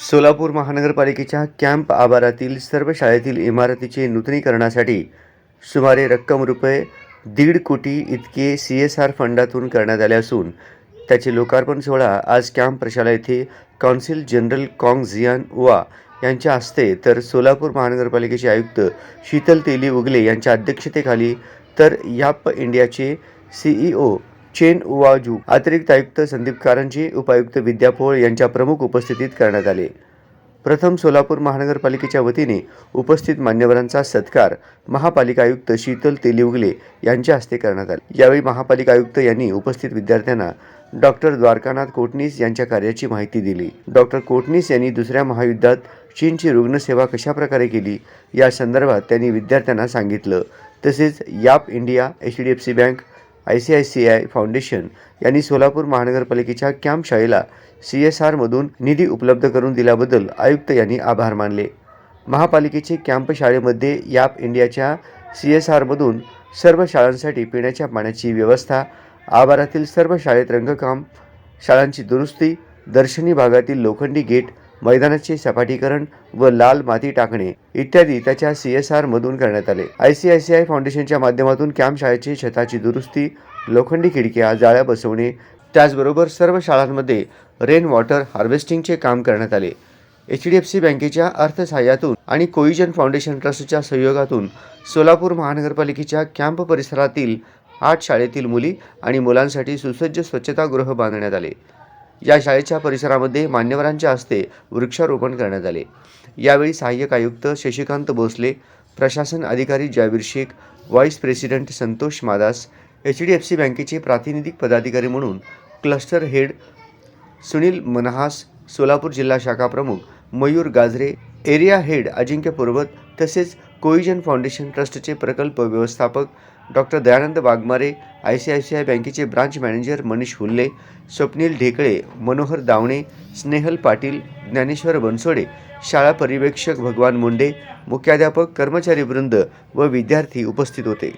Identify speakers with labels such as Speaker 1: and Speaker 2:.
Speaker 1: सोलापूर महानगरपालिकेच्या कॅम्प आवारातील सर्व शाळेतील इमारतीचे नूतनीकरणासाठी सुमारे रक्कम रुपये दीड कोटी इतके सी एस आर फंडातून करण्यात आले असून त्याचे लोकार्पण सोहळा आज कॅम्प प्रशाला येथे कॉन्सिल जनरल काँग झियान वा यांच्या हस्ते तर सोलापूर महानगरपालिकेचे आयुक्त शीतल तेली उगले यांच्या अध्यक्षतेखाली तर याप इंडियाचे सीईओ चेन उवाजू अतिरिक्त आयुक्त संदीप कारंजी उपायुक्त विद्या पोळ यांच्या प्रमुख उपस्थितीत करण्यात आले. प्रथम सोलापूर महानगरपालिकेच्या वतीने उपस्थित मान्यवरांचा सत्कार महापालिका आयुक्त शीतल तेलिवगले यांच्या हस्ते करण्यात आला. यावेळी महापालिका आयुक्त यांनी उपस्थित विद्यार्थ्यांना डॉक्टर द्वारकानाथ कोटणीस यांच्या कार्याची माहिती दिली. डॉक्टर कोटणीस यांनी दुसऱ्या महायुद्धात चीनची रुग्णसेवा कशाप्रकारे केली या संदर्भात त्यांनी विद्यार्थ्यांना सांगितलं. तसेच याप India H D F C bank I C I C I foundation यांनी सोलापूर महानगरपालिकेच्या कॅम्प शाळेला सी एस आरमधून निधी उपलब्ध करून दिल्याबद्दल आयुक्त यांनी आभार मानले. महापालिकेचे कॅम्प शाळेमध्ये याप इंडियाच्या सी एस आरमधून सर्व शाळांसाठी पिण्याच्या पाण्याची व्यवस्था आवारातील सर्व शाळेत रंगकाम शाळांची दुरुस्ती दर्शनी भागातील लोखंडी गेट मैदानाचे सपाटीकरण व लाल माती टाकणे इत्यादी त्याच्या सी एस आरमधून करण्यात आले. I C I C I फाउंडेशनच्या माध्यमातून कॅम्प शाळेची छताची दुरुस्ती लोखंडी खिडक्या जाळ्या बसवणे त्याचबरोबर सर्व शाळांमध्ये रेन वॉटर हार्वेस्टिंगचे काम करण्यात आले. एच डी एफ सी बँकेच्या अर्थसहाय्यातून आणि कोइजन फाउंडेशन ट्रस्टच्या सहयोगातून सोलापूर महानगरपालिकेच्या कॅम्प परिसरातील आठ शाळेतील मुली आणि मुलांसाठी सुसज्ज स्वच्छतागृह बांधण्यात आले. या शाळेच्या परिसरामध्ये मान्यवरांच्या हस्ते वृक्षारोपण करण्यात आले. यावेळी सहाय्यक आयुक्त शशिकांत भोसले प्रशासन अधिकारी Javir Shaikh vice president Santosh Madas H D F C बँकेचे प्रातिनिधिक पदाधिकारी म्हणून क्लस्टर हेड सुनील मनहास सोलापूर जिल्हा शाखा प्रमुख मयूर गाजरे एरिया हेड अजिंक्य पूर्वत तसेच कोइजन फाउंडेशन ट्रस्टचे प्रकल्प व्यवस्थापक doctor Dayanand Waghmare I C I C I बँकेचे ब्रांच मॅनेजर मनीष हुल्ले स्वप्नील ढेकळे मनोहर दावणे स्नेहल पाटील ज्ञानेश्वर बनसोडे शाळा पर्यवेक्षक भगवान मुंडे मुख्याध्यापक कर्मचारी वृंद व विद्यार्थी उपस्थित होते.